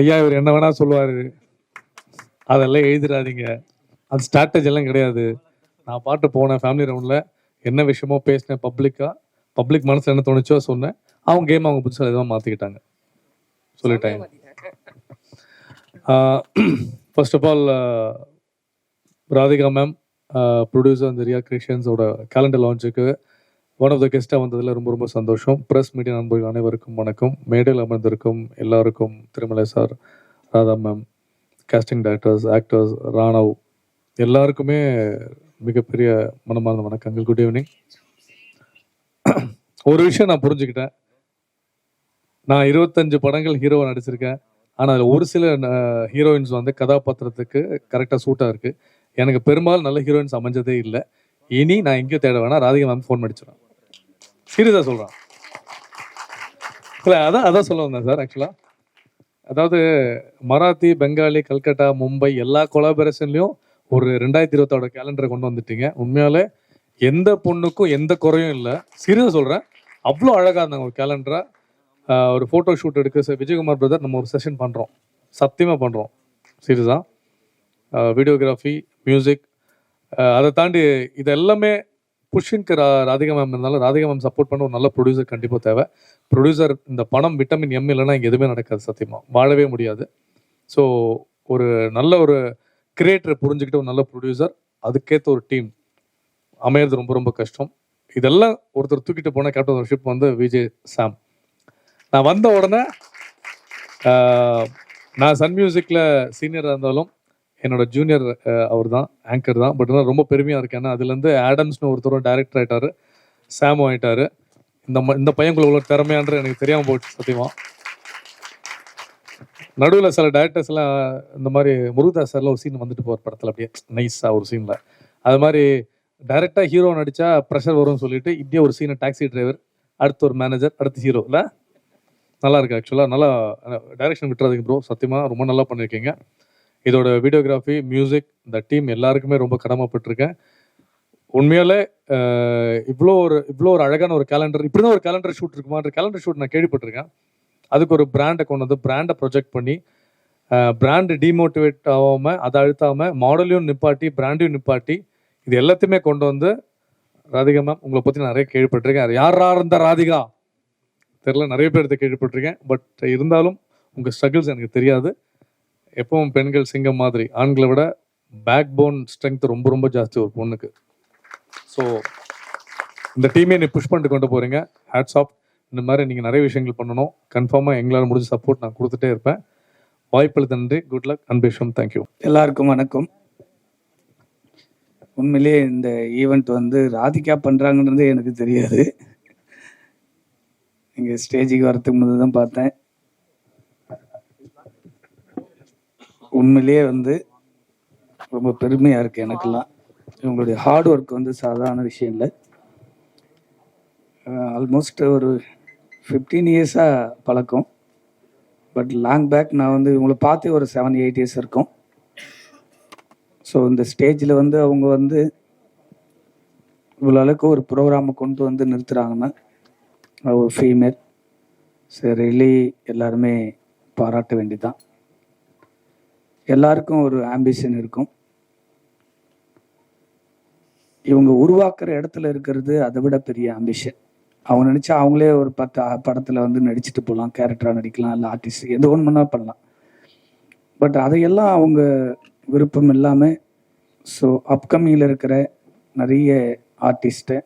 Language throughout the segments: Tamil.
ஐயா இவர் என்ன வேணா சொல்லுவார். அதெல்லாம் எழுதிடாதீங்க. அது ஸ்ட்ராட்டஜி எல்லாம் கிடையாது. நான் பாட்டு போனேன் ஃபேமிலி ரவுண்டில் என்ன விஷயமோ பேசினேன் பப்ளிக்காக பப்ளிக் மனசில் என்ன தோணுச்சோ சொன்னேன். அவங்க கேம் அவங்க புதுசாக எதுவும் மாற்றிக்கிட்டாங்க சொல்லிட்டாங்க first of all Radhika ma'am producer அந்த ரியா கிரியேஷன்ஸோட கேலண்டர் லான்ச்சுக்கு ஒன் ஆஃப் த கெஸ்ட்டாக வந்ததில் ரொம்ப ரொம்ப சந்தோஷம். ப்ரெஸ் மீடியா நண்பர்கள் அனைவருக்கும் வணக்கம். மேடையில் அமர்ந்திருக்கும் எல்லாருக்கும் Thirumalai sir Radha ma'am casting directors actors Ranav எல்லாருக்குமே மிகப்பெரிய மனமார்ந்த வணக்கங்கள். குட் ஈவினிங் ஒரு விஷயம் நான் புரிஞ்சுக்கிட்டேன். நான் இருபத்தஞ்சு படங்கள் ஹீரோவை நடிச்சிருக்கேன். ஆனால் அதில் ஒரு சில ஹீரோயின்ஸ் வந்து கதாபாத்திரத்துக்கு கரெக்டாக சூட்டாக இருக்குது எனக்கு பெரும்பாலும் நல்ல ஹீரோயின்ஸ் அமைஞ்சதே இல்லை. இனி நான் எங்கேயும் தேட வேணாம். ராதிகா மேம் ஃபோன் அடிச்சிடும் சீரியஸாக சொல்கிறான் இல்லை அதான் அதான் சொல்ல வந்தேன் சார் ஆக்சுவலாக அதாவது மராத்தி பெங்காலி கல்கட்டா மும்பை எல்லா கொலாபரேஷன்லையும் ஒரு ரெண்டாயிரத்தி இருபத்தோட கேலண்டரை கொண்டு வந்துட்டீங்க. உண்மையாலே எந்த பொண்ணுக்கும் எந்த குறையும் இல்லை. சீரியஸாக சொல்கிறேன் அவ்வளோ அழகாக இருந்தாங்க ஒரு கேலண்டரா ஒரு ஃபோட்டோ ஷூட் எடுக்க சார் விஜயகுமார் பிரதர் நம்ம ஒரு செஷன் பண்ணுறோம் சத்தியமாக பண்ணுறோம் சீரியஸாக வீடியோகிராஃபி மியூசிக் அதை தாண்டி இது எல்லாமே புஷ்ஷனுக்கு ராதிகா மேம் இருந்தாலும் ராதிகா மேம் சப்போர்ட் பண்ண ஒரு நல்ல ப்ரொடியூசர் கண்டிப்பாக தேவை. ப்ரொடியூசர் இந்த பணம் விட்டமின் எம் இல்லைன்னா இங்கே எதுவுமே நடக்காது சத்தியமாக வாழவே முடியாது. ஸோ ஒரு நல்ல ஒரு கிரியேட்டரை புரிஞ்சுக்கிட்ட ஒரு நல்ல ப்ரொடியூசர் அதுக்கேற்ற ஒரு டீம் அமையிறது ரொம்ப ரொம்ப கஷ்டம். இதெல்லாம் ஒருத்தர் தூக்கிட்டு போன கேப்டன் ஒரு ஷிப் வந்து விஜய் சாம் நான் வந்த உடனே நான் சன் மியூசிக்கில் சீனியராக இருந்தாலும் என்னோட ஜூனியர் அவர் தான் ஆங்கர் தான். பட் ரொம்ப பெருமையாக இருக்கேன். ஏன்னா அதுலேருந்து ஆடம்ஸ்னு ஒருத்தரும் டேரக்டர் ஆகிட்டார் சாமு ஆகிட்டார் இந்த ம- இந்த பையன்குள்ள உள்ள திறமையான்ற எனக்கு தெரியாமல் போச்சு சத்தியமா. நடுவில் சில டேரக்டர்ஸ் எல்லாம் இந்த மாதிரி முருகதாஸ் சார்ல ஒரு சீன் வந்துட்டு போகிற படத்தில் அப்படியே நைஸாக ஒரு சீனில் அது மாதிரி டைரெக்டாக ஹீரோ நடிச்சா ப்ரெஷர் வரும்னு சொல்லிட்டு இப்படியே ஒரு சீனை டாக்ஸி டிரைவர் அடுத்து ஒரு மேனேஜர் அடுத்து ஹீரோ இல்லை? நல்லா இருக்கு ஆக்சுவலாக நல்லா டைரக்ஷன் விட்டுறதுக்கு ப்ரோ சத்தியமாக ரொம்ப நல்லா பண்ணியிருக்கீங்க இதோட வீடியோகிராஃபி மியூசிக் இந்த டீம் எல்லாருக்குமே ரொம்ப கடமைப்பட்டிருக்கேன். உண்மையாலே இவ்வளோ ஒரு இவ்வளோ ஒரு அழகான ஒரு கேலண்டர் இப்படி தான் ஒரு கேலண்டர் ஷூட் இருக்குமான்ற கேலண்டர் ஷூட் நான் கேள்விப்பட்டிருக்கேன். அதுக்கு ஒரு பிராண்டை கொண்டு வந்து பிராண்டை ப்ரொஜெக்ட் பண்ணி பிராண்டு டிமோட்டிவேட் ஆகாமல் அதை அழுத்தாமல் மாடலையும் நிப்பாட்டி பிராண்டையும் நிப்பாட்டி இது எல்லாத்தையுமே கொண்டு வந்து ராதிகா மேம் உங்களை பற்றி நிறைய கேள்விப்பட்டிருக்கேன். யார் யாரா இருந்த ராதிகா? தெரில நிறைய பேர் கேள்விப்பட்டிருக்கேன். பட் இருந்தாலும் உங்கள் ஸ்ட்ரகிள்ஸ் எனக்கு தெரியாது. எப்பவும் பெண்கள் சிங்கம் மாதிரி. ஆண்களை விட பேக் போன் ஸ்ட்ரென்த் ரொம்ப ரொம்ப ஜாஸ்தி ஒரு பொண்ணுக்கு. ஸோ இந்த டீமே நீ புஷ் பண்ணிட்டு கொண்டு போறீங்க. ஹேட்ஸ் ஆஃப் இந்த மாதிரி நீங்கள் நிறைய விஷயங்கள் பண்ணணும். கன்ஃபார்மாக எங்களால் முடிஞ்ச சப்போர்ட் நான் கொடுத்துட்டே இருப்பேன். வாய்ப்புகள் நன்றி. Good luck அன்பேஷம். தேங்க்யூ எல்லாருக்கும் வணக்கம். உண்மையிலேயே இந்த ஈவெண்ட் வந்து ராதிகா பண்ணுறாங்கன்றதே எனக்கு தெரியாது. இங்கே ஸ்டேஜுக்கு வரத்துக்கு முன்னாடி தான் பார்த்தேன். உண்மையிலேயே வந்து ரொம்ப பெருமையா இருக்கு எனக்கெல்லாம். இவங்களுடைய ஹார்ட் ஒர்க் வந்து சாதாரண விஷயம் இல்லை. ஆல்மோஸ்ட் ஒரு ஃபிஃப்டீன் இயர்ஸாக பழக்கம். பட் லாங் பேக் நான் வந்து இவங்களை பார்த்து ஒரு செவன் எயிட் இயர்ஸ் இருக்கும். ஸோ இந்த ஸ்டேஜில் வந்து அவங்க வந்து இவ்வளோ அளவுக்கு ஒரு ப்ரோக்ராமை கொண்டு வந்து நிறுத்துகிறாங்கன்னா ஒரு ஃபீமேல் சரி ரிலி எல்லாருமே பாராட்ட வேண்டியதான் எல்லாருக்கும் ஒரு ஆம்பிஷன் இருக்கும். இவங்க உருவாக்குற இடத்துல இருக்கிறது அதை விட பெரிய ஆம்பிஷன் அவங்க நினைச்சா அவங்களே ஒரு பத்து படத்தில் படத்துல வந்து நடிச்சுட்டு போகலாம் கேரக்டரா நடிக்கலாம் இல்லை ஆர்டிஸ்ட் எது ஒன்று வேணா பண்ணலாம். பட் அதையெல்லாம் அவங்க விருப்பம் இல்லாமல் ஸோ அப்கமிங்கில் இருக்கிற நிறைய ஆர்டிஸ்ட்டை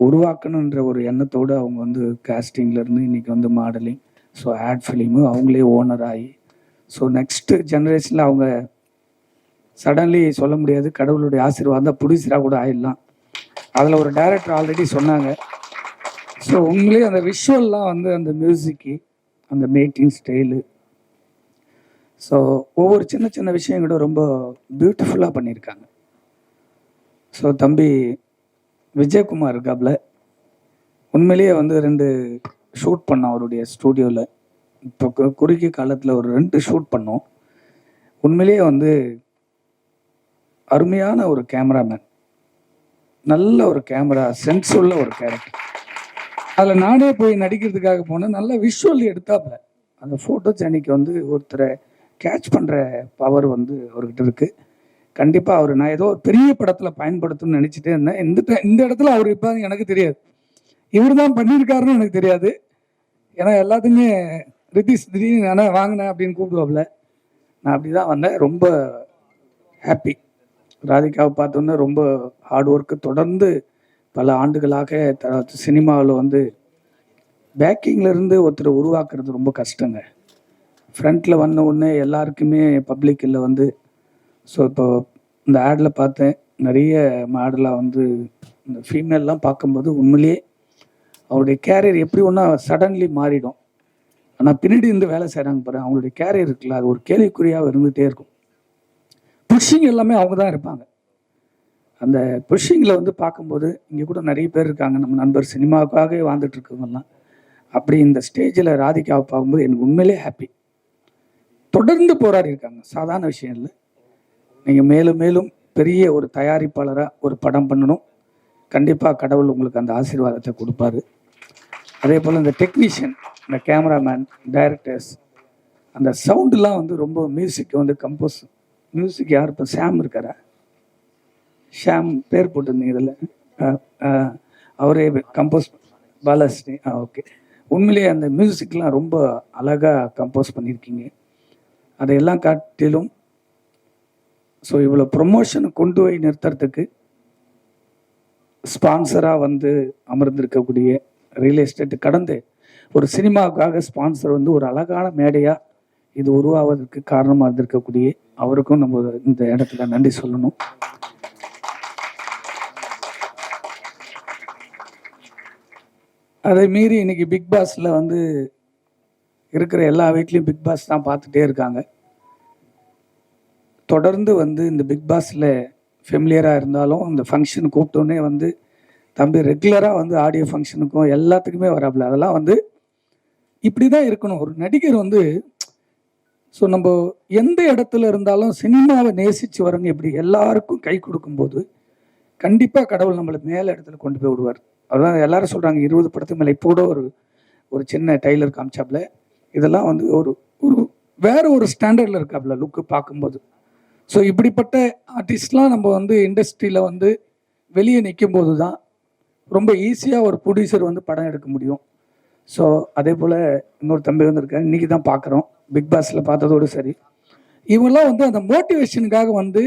உருவாக்கணுன்ற ஒரு எண்ணத்தோடு அவங்க வந்து castingல இருந்து இன்னைக்கு வந்து மாடலிங் ஸோ ஆட் ஃபிலிமு அவங்களே ஓனர் ஆகி ஸோ நெக்ஸ்ட்டு ஜென்ரேஷனில் அவங்க சடன்லி சொல்ல முடியாது கடவுளுடைய ஆசீர்வாதம் தான் கூட ஆயிடலாம். அதில் ஒரு டைரக்டர் ஆல்ரெடி சொன்னாங்க. ஸோ உங்களையும் அந்த விஷுவல்லாம் வந்து அந்த மியூசிக்கு அந்த மேக்கிங் ஸ்டைலு ஸோ ஒவ்வொரு சின்ன சின்ன விஷயம் கூட ரொம்ப பியூட்டிஃபுல்லாக பண்ணியிருக்காங்க. ஸோ தம்பி விஜயகுமார் இருக்காப்புல உண்மையிலேயே வந்து ரெண்டு ஷூட் பண்ணோம் அவருடைய ஸ்டூடியோவில் இப்போ குறுகிய காலத்தில் ஒரு ரெண்டு ஷூட் பண்ணோம். உண்மையிலேயே வந்து அருமையான ஒரு கேமராமேன் நல்ல ஒரு கேமரா சென்ஸ் உள்ள ஒரு கேரக்டர் அதில் நானே போய் நடிக்கிறதுக்காக போனேன். நல்ல விஷுவல் எடுத்தாப்புல. அந்த ஃபோட்டோ அன்னைக்கு வந்து ஒருத்தரை கேட்ச் பண்ணுற பவர் வந்து அவர்கிட்ட இருக்குது கண்டிப்பாக அவர் நான் ஏதோ ஒரு பெரிய படத்தில் பயன்படுத்தணும்னு நினச்சிட்டே இருந்தேன். இந்த இந்த இடத்துல அவர் இப்போ எனக்கு தெரியாது. இவர் தான் பண்ணியிருக்காருன்னு எனக்கு தெரியாது. ஏன்னா எல்லாத்தையுமே ரித்திஷ் திடீர்னு நானே வாங்கினேன் அப்படின்னு கூப்பிடுவாப்புல. நான் அப்படி தான் வந்தேன். ரொம்ப ஹாப்பி ராதிகாவை பார்த்தோன்னே ரொம்ப ஹார்ட் ஒர்க்கு தொடர்ந்து பல ஆண்டுகளாக சினிமாவில் வந்து பேக்கிங்லேருந்து இருந்து ஒருத்தரை உருவாக்குறது ரொம்ப கஷ்டங்க. ஃப்ரண்ட்டில் வந்த உடனே எல்லாருக்குமே பப்ளிக்கில் வந்து ஸோ இப்போ இந்த ஆடில் பார்த்தேன். நிறைய மாடலாக வந்து இந்த ஃபீமேல்லாம் பார்க்கும்போது உண்மையிலேயே அவருடைய கேரியர் எப்படி ஒன்றா சடன்லி மாறிடும். ஆனால் பின்னாடி இருந்து வேலை செய்கிறாங்க பாரு அவங்களுடைய கேரியர் இருக்குல்ல அது ஒரு கேள்விக்குறியாக இருந்துகிட்டே இருக்கும். புஷிங் எல்லாமே அவங்க தான் இருப்பாங்க. அந்த புஷ்ஷிங்கில் வந்து பார்க்கும்போது இங்கே கூட நிறைய பேர் இருக்காங்க நம்ம நண்பர் சினிமாவுக்காகவே வாழ்ந்துட்டு இருக்கவங்கலாம் அப்படி இந்த ஸ்டேஜில் ராதிகாவை பார்க்கும்போது எனக்கு உண்மையிலே ஹாப்பி தொடர்ந்து போராடி இருக்காங்க சாதாரண விஷயம் இல்லை. நீங்கள் மேலும் மேலும் பெரிய ஒரு தயாரிப்பாளராக ஒரு படம் பண்ணணும். கண்டிப்பாக கடவுள் உங்களுக்கு அந்த ஆசீர்வாதத்தை கொடுப்பாரு. அதே போல் இந்த டெக்னீஷியன் இந்த கேமராமேன் டைரக்டர்ஸ் அந்த சவுண்டுலாம் வந்து ரொம்ப மியூசிக் வந்து கம்போஸ் மியூசிக் யார்? இப்போ சாம் இருக்காரா? ஷாம் பேர் போட்டிருந்தீங்க இதில். அவரே கம்போஸ் பாலாஸ்ரீ ஆ ஓகே உண்மையிலேயே அந்த மியூசிக்லாம் ரொம்ப அழகாக கம்போஸ் பண்ணியிருக்கீங்க அதையெல்லாம் காட்டிலும் ஸோ இவ்வளோ ப்ரொமோஷனை கொண்டு போய் நிறுத்துறதுக்கு ஸ்பான்சராக வந்து அமர்ந்திருக்கக்கூடிய ரியல் எஸ்டேட் கடந்து ஒரு சினிமாவுக்காக ஸ்பான்சர் வந்து ஒரு அழகான மேடையாக இது உருவாவதற்கு காரணமாக இருந்திருக்கக்கூடிய அவருக்கும் நம்ம இந்த இடத்துல நன்றி சொல்லணும். அதை மீறி இன்னைக்கு பிக் பாஸில் வந்து இருக்கிற எல்லா வீட்லேயும் பிக் பாஸ் தான் பார்த்துட்டே இருக்காங்க. தொடர்ந்து வந்து இந்த பிக் பாஸில் ஃபெமிலியராக இருந்தாலும் இந்த ஃபங்க்ஷன் கூப்பிட்டோன்னே வந்து தம்பி ரெகுலராக வந்து ஆடியோ ஃபங்க்ஷனுக்கும் எல்லாத்துக்குமே வராப்புல. அதெல்லாம் வந்து இப்படி தான் இருக்கணும். ஒரு நடிகர் வந்து ஸோ நம்ம எந்த இடத்துல இருந்தாலும் சினிமாவை நேசித்து வரவங்க எப்படி எல்லாருக்கும் கை கொடுக்கும்போது கண்டிப்பாக கடவுள் நம்மளை மேலே இடத்துல கொண்டு போய் விடுவார். அதுதான் எல்லாரும் சொல்கிறாங்க இருபது படத்துக்கு மேலே இப்போ கூட ஒரு ஒரு சின்ன டைலர் காமிச்சாப்புல. இதெல்லாம் வந்து ஒரு ஒரு வேற ஒரு ஸ்டாண்டர்டில் இருக்காப்புல லுக்கு பார்க்கும்போது. ஸோ இப்படிப்பட்ட ஆர்டிஸ்ட்லாம் நம்ம வந்து இண்டஸ்ட்ரியில் வந்து வெளியே நிற்கும் போது தான் ரொம்ப ஈஸியாக ஒரு ப்ரொடியூசர் வந்து படம் எடுக்க முடியும். ஸோ அதே போல் இன்னொரு தம்பி வந்திருக்காரு. இன்னைக்கு தான் பார்க்குறோம் பிக் பாஸில் பார்த்ததோடு சரி. இவங்கெல்லாம் வந்து அந்த மோட்டிவேஷனுக்காக வந்து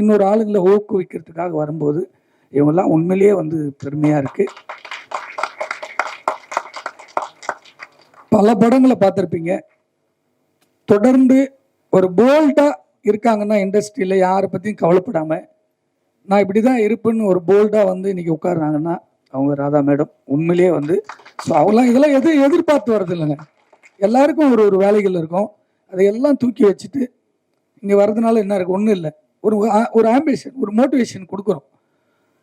இன்னொரு ஆளுங்களை ஊக்குவிக்கிறதுக்காக வரும்போது இவங்கெல்லாம் உண்மையிலேயே வந்து பெருமையாக இருக்குது பல படங்களை பார்த்துருப்பீங்க. தொடர்ந்து ஒரு போல்டாக இருக்காங்கன்னா இண்டஸ்ட்ரியில் யாரை பற்றியும் கவலைப்படாமல் நான் இப்படி தான் இருப்பேன்னு ஒரு போல்டாக வந்து இன்றைக்கி உட்காருறாங்கன்னா அவங்க ராதா மேடம் உண்மையிலேயே வந்து ஸோ அவங்களாம் இதெல்லாம் எதுவும் எதிர்பார்த்து வர்றது இல்லைங்க எல்லாருக்கும் ஒரு ஒரு வேலைகள் இருக்கும். அதையெல்லாம் தூக்கி வச்சுட்டு இங்கே வர்றதுனால என்ன இருக்குது ஒன்றும் இல்லை. ஒரு ஆ- ஒரு ஆம்பிஷன் ஒரு மோட்டிவேஷன் கொடுக்குறோம்.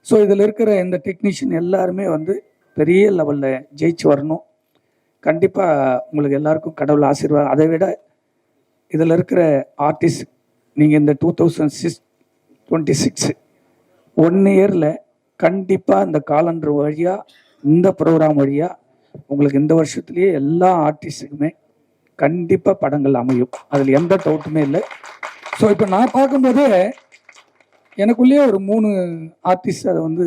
ஸோ இதில் இருக்கிற இந்த டெக்னீஷியன் எல்லாருமே வந்து பெரிய லெவலில் ஜெயிச்சு வரணும். கண்டிப்பாக உங்களுக்கு எல்லாருக்கும் கடவுள் ஆசீர்வாதம். அதை விட இதில் இருக்கிற ஆர்டிஸ்ட் நீங்கள் இந்த two thousand six twenty six one இயரில் கண்டிப்பாக இந்த காலண்டர் வழியாக இந்த ப்ரோக்ராம் வழியாக உங்களுக்கு இந்த வருஷத்துலேயே எல்லா ஆர்டிஸ்ட்டுக்குமே கண்டிப்பாக படங்கள் அமையும். அதில் எந்த டவுட்டுமே இல்லை. ஸோ இப்போ நான் பார்க்கும்போதே எனக்குள்ளேயே ஒரு மூணு ஆர்டிஸ்ட் அதை வந்து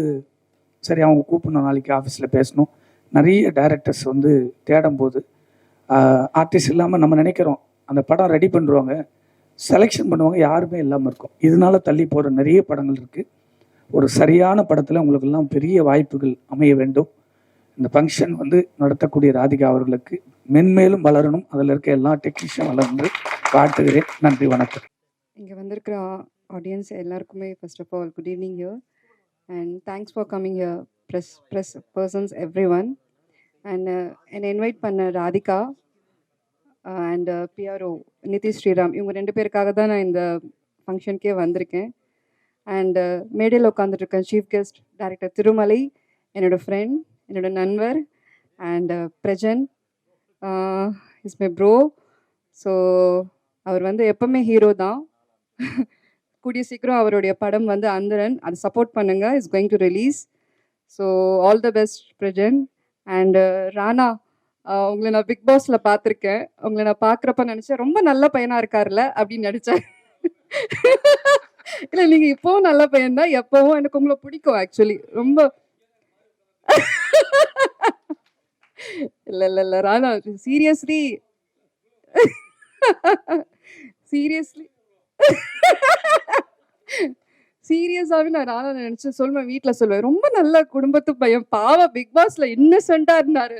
சரி அவங்க கூப்பிடணும் நாளைக்கு ஆஃபீஸில் பேசணும். நிறைய டைரக்டர்ஸ் வந்து தேடும் போது ஆர்டிஸ்ட் இல்லாமல் நம்ம நினைக்கிறோம் அந்த படம் ரெடி பண்ணுறவங்க செலெக்ஷன் பண்ணுவாங்க யாருமே இல்லாமல் இருக்கும். இதனால தள்ளி போகிற நிறைய படங்கள் இருக்குது ஒரு சரியான படத்தில் உங்களுக்கெல்லாம் பெரிய வாய்ப்புகள் அமைய வேண்டும். இந்த ஃபங்க்ஷன் வந்து நடத்தக்கூடிய ராதிகா அவர்களுக்கு மென்மேலும் வளரணும். அதில் இருக்க எல்லா டெக்னீஷியன் வளர்ந்து வாழ்த்துகிறேன். நன்றி வணக்கம். இங்கே வந்திருக்கிற ஆடியன்ஸ் எல்லாருக்குமே first of all good evening here and thanks for coming here press press persons every one and என்னை இன்வைட் பண்ண Radhika uh, and PRO uh, Nitish Sriram இவங்க ரெண்டு பேருக்காக தான் நான் இந்த ஃபங்க்ஷனுக்கே வந்திருக்கேன். அண்ட் uh, மேடையில் உட்காந்துட்ருக்கேன் சீஃப் கெஸ்ட் டைரக்டர் திருமலை என்னோட ஃப்ரெண்ட் என்னோட நண்பர் and uh, Prajan is my bro so அவர் வந்து எப்பவுமே ஹீரோ தான். கூடிய சீக்கிரம் அவருடைய படம் வந்து அந்தரன் அதை சப்போர்ட் பண்ணுங்க is going to release so all the best Prajan. And uh, Rana உங்களை நான் பிக் பாஸில் பார்த்துருக்கேன். உங்களை நான் பார்க்குறப்ப நினச்சேன் ரொம்ப நல்ல பையனாக இருக்கார்ல அப்படின்னு நினச்சேன். இல்லை நீங்கள் இப்போவும் நல்ல பையன் தான் எப்போவும் எனக்கு உங்களை பிடிக்கும் ஆக்சுவலி ரொம்ப. இல்லை இல்லை இல்லை ராணா சீரியஸ்லி சீரியஸ்லி சீரியஸாகவே நான் ராணா நினச்சி சொல்லுவேன் வீட்டில் சொல்லுவேன் ரொம்ப நல்ல குடும்பத்து பையன். பாவ பிக் பாஸ்ல இன்னசென்ட்டாக இருந்தாரு.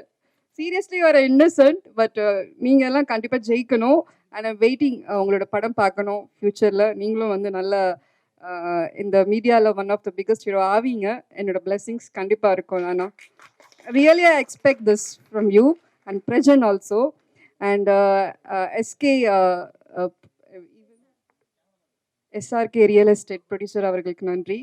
சீரியஸ்லி வர இன்னசென்ட் பட் நீங்கள் எல்லாம் கண்டிப்பாக ஜெயிக்கணும். அண்ட் வெயிட்டிங் uh, உங்களோட படம் பார்க்கணும் ஃப்யூச்சரில் நீங்களும் வந்து நல்ல uh, இந்த மீடியாவில் one of the biggest hero ஆவீங்க. என்னோட பிளெஸிங்ஸ் கண்டிப்பாக இருக்கும் நானா. Really I expect this from you and Prajan also and SK SRK real estate producer அவர்களுக்கு நன்றி.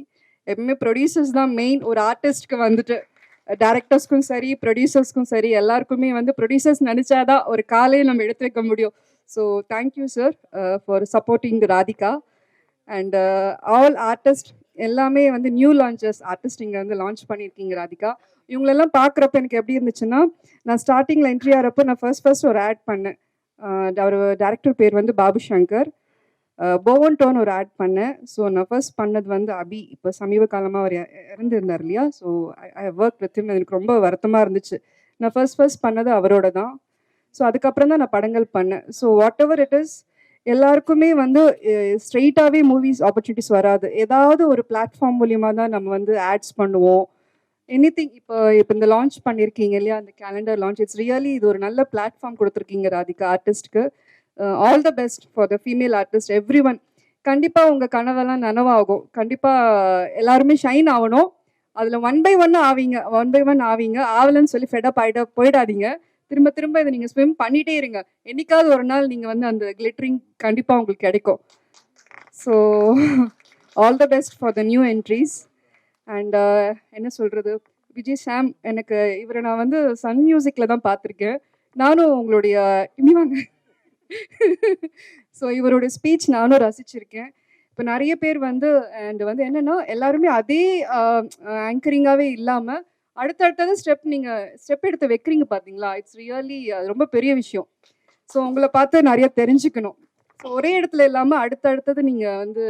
எப்பவுமே ப்ரொடியூசர்ஸ் தான் மெயின் ஒரு ஆர்டிஸ்ட்க்கு வந்துட்டு uh, டேரக்டர்ஸ்க்கும் சரி ப்ரொடியூசர்ஸ்க்கும் சரி எல்லாருக்குமே வந்து ப்ரொடியூசர்ஸ் நினச்சாதான் ஒரு காலையை நம்ம எடுத்து வைக்க முடியும். So thank you sir for supporting Radhika and all artist எல்லாமே வந்து நியூ லான்ச்சஸ் ஆர்டிஸ்ட் இங்கே வந்து லான்ச் பண்ணியிருக்கீங்க ராதிகா இவங்களெல்லாம் பார்க்குறப்ப எனக்கு எப்படி இருந்துச்சுன்னா நான் ஸ்டார்டிங்கில் என்ட்ரி ஆகிறப்ப நான் ஃபர்ஸ்ட் ஃபர்ஸ்ட் ஒரு ஆட் பண்ணேன். Uh, அவர் டேரக்டர் பேர் வந்து பாபு சங்கர். Uh, போவன் டோன் ஒரு ஆட் பண்ணேன். ஸோ நான் ஃபர்ஸ்ட் பண்ணது வந்து அபி. இப்போ சமீப காலமாக அவர் இறந்துருந்தார் இல்லையா? ஸோ ஐ ஒர்க் வித் எனக்கு ரொம்ப வருத்தமாக இருந்துச்சு. நான் ஃபர்ஸ்ட் ஃபர்ஸ்ட் பண்ணது அவரோட தான். ஸோ அதுக்கப்புறம் தான் நான் படங்கள் பண்ணேன். So whatever it is எல்லாருக்குமே வந்து ஸ்ட்ரெயிட்டாகவே மூவிஸ் ஆப்பர்ச்சுனிட்டிஸ் வராது. ஏதாவது ஒரு பிளாட்ஃபார்ம் மூலியமாக தான் நம்ம வந்து ஆட்ஸ் பண்ணுவோம். எனி திங் இப்போ இப்போ இந்த லான்ச் பண்ணியிருக்கீங்க இல்லையா? அந்த கேலண்டர் லான்ச் இட்ஸ் ரியலி இது ஒரு நல்ல பிளாட்ஃபார்ம் கொடுத்துருக்கீங்க Radhika ஆர்டிஸ்ட்க்கு all the best for the female artist every one கண்டிப்பாக உங்கள் கனவெல்லாம் நனவாகும். கண்டிப்பாக எல்லாருமே ஷைன் ஆகணும். அதில் ஒன் பை ஒன் ஆவீங்க. ஒன் பை ஒன் ஆவீங்க. ஆவலன்னு சொல்லி ஃபெடப் ஆகிட போயிடாதீங்க. திரும்ப திரும்ப இதை நீங்கள் ஸ்விம் பண்ணிட்டே இருங்க. என்னைக்காவது ஒரு நாள் நீங்கள் வந்து அந்த கிளிட்டரிங் கண்டிப்பாக உங்களுக்கு கிடைக்கும். So all the best for the new entries and என்ன சொல்கிறது விஜய் சாம் எனக்கு இவரை நான் வந்து சன் மியூசிக்கில் தான் பார்த்துருக்கேன். நானும் உங்களுடைய இப்படி வாங்க. ஸோ இவருடைய ஸ்பீச் நானும் ரசிச்சிருக்கேன். இப்போ நிறைய பேர் வந்து அண்ட் வந்து என்னன்னா எல்லாருமே அதே uh, ஆங்கரிங்காகவே இல்லாமல் அடுத்தடுத்தது ஸ்டெப் நீங்கள் ஸ்டெப் எடுத்து வைக்கிறீங்க பார்த்தீங்களா இட்ஸ் ரியலி ரொம்ப பெரிய விஷயம். ஸோ உங்களை பார்த்து நிறைய தெரிஞ்சுக்கணும். ஸோ ஒரே இடத்துல இல்லாமல் அடுத்தடுத்தது நீங்கள் வந்து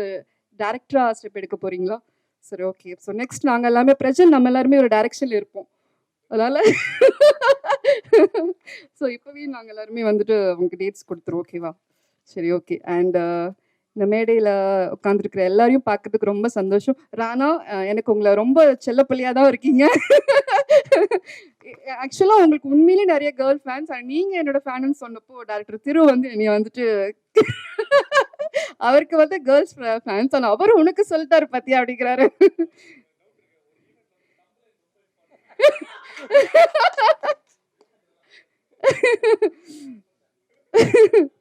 டேரக்டராக ஸ்டெப் எடுக்க போகிறீங்களா சரி ஓகே ஸோ நெக்ஸ்ட் நாங்கள் எல்லாமே ப்ரெசன்ட் நம்ம எல்லாருமே ஒரு டைரக்ஷனில் இருப்போம். அதனால் ஸோ இப்போவே நாங்கள் எல்லாருமே வந்துட்டு உங்களுக்கு டேட்ஸ் கொடுத்துருவோம் ஓகேவா சரி ஓகே அண்ட் இந்த மேடையில் உட்காந்துருக்கிற எல்லாரையும் பார்க்கறதுக்கு ரொம்ப சந்தோஷம். ராணா எனக்கு உங்களை ரொம்ப செல்லப்பள்ளியாக தான் இருக்கீங்க ஆக்சுவலாக உங்களுக்கு உண்மையிலேயே நிறைய கேர்ள் ஃபேன்ஸ் அண்ட் நீங்கள் என்னோட ஃபேனுன்னு சொன்னப்போ டேரக்டர் திரு வந்து என்னை வந்துட்டு அவருக்கு வந்து கேர்ள்ஸ் ஃபேன்ஸ் ஆனால் அவர் உனக்கு சொல்லிட்டாரு பத்தியா அப்படிங்கிறாரு.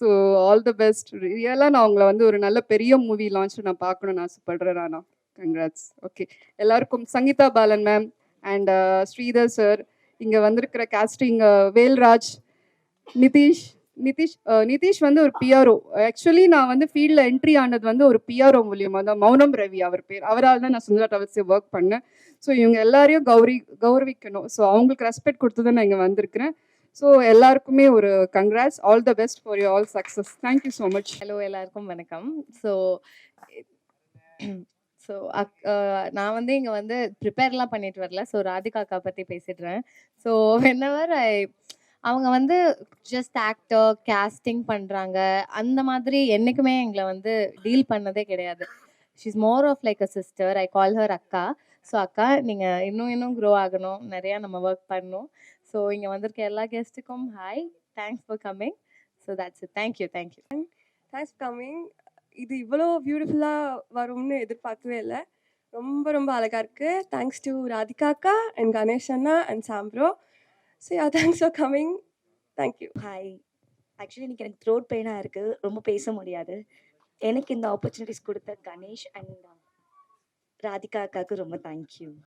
ஸோ ஆல் த பெஸ்ட் ரியலாக நான் உங்களை வந்து ஒரு நல்ல பெரிய மூவி லான்ச் நான் பார்க்கணும்னு ஆசைப்படுறேன் ராணா. கங்க்ராட்ஸ் ஓகே எல்லாருக்கும் Sangeetha Balan ma'am and uh, Sridhar sir இங்கே வந்திருக்கிற casting uh, Velraj Nitish Nitish uh, Nitish வந்து ஒரு பிஆர்ஓ ஆக்சுவலி நான் வந்து ஃபீல்டில் என்ட்ரி ஆனது வந்து ஒரு பிஆர்ஓ மூலியமாக தான். மௌனம் ரவி அவர் பேர். அவரால் தான் நான் சுந்தரா டிராவல்ஸே ஒர்க் பண்ணேன். ஸோ இவங்க எல்லாரையும் கௌரி கௌரவிக்கணும். ஸோ அவங்களுக்கு ரெஸ்பெக்ட் கொடுத்து தான் நான் இங்கே வந்திருக்கிறேன். ஸோ எல்லாருக்குமே ஒரு congrats all the best for you all success thank you so much hello எல்லாருக்கும் வணக்கம். ஸோ ஸோ அக் நான் வந்து இங்கே வந்து ப்ரிப்பேர்லாம் பண்ணிட்டு வரல. ஸோ ராதிகா அக்கா பற்றி பேசிடுறேன். ஸோ வென்னவர் ஐ அவங்க வந்து ஜஸ்ட் ஆக்டர் கேஸ்டிங் பண்ணுறாங்க அந்த மாதிரி என்றைக்குமே எங்களை வந்து டீல் பண்ணதே கிடையாது. She's more of like a sister I call her அக்கா. ஸோ அக்கா நீங்கள் இன்னும் இன்னும் க்ரோ ஆகணும். நிறையா நம்ம ஒர்க் பண்ணணும். ஸோ இங்கே வந்திருக்க எல்லா கெஸ்ட்டுக்கும் hi thanks for coming so that's it thank you thank you thanks coming இது இவ்வளோ பியூட்டிஃபுல்லாக வரும்னு எதிர்பார்க்கவே இல்லை. ரொம்ப ரொம்ப அழகாக இருக்குது தேங்க்ஸ் டு ராதிகா அக்கா அண்ட் கணேஷ் அண்ணா and சாம்ப்ரோ so yeah thanks for coming thank you hi actually இன்னைக்கு எனக்கு த்ரோட் பெயினாக இருக்குது ரொம்ப பேச முடியாது. எனக்கு இந்த ஆப்பர்ச்சுனிட்டிஸ் கொடுத்த கணேஷ் அண்ட் ராதிகா அக்காவுக்கு ரொம்ப தேங்க்யூ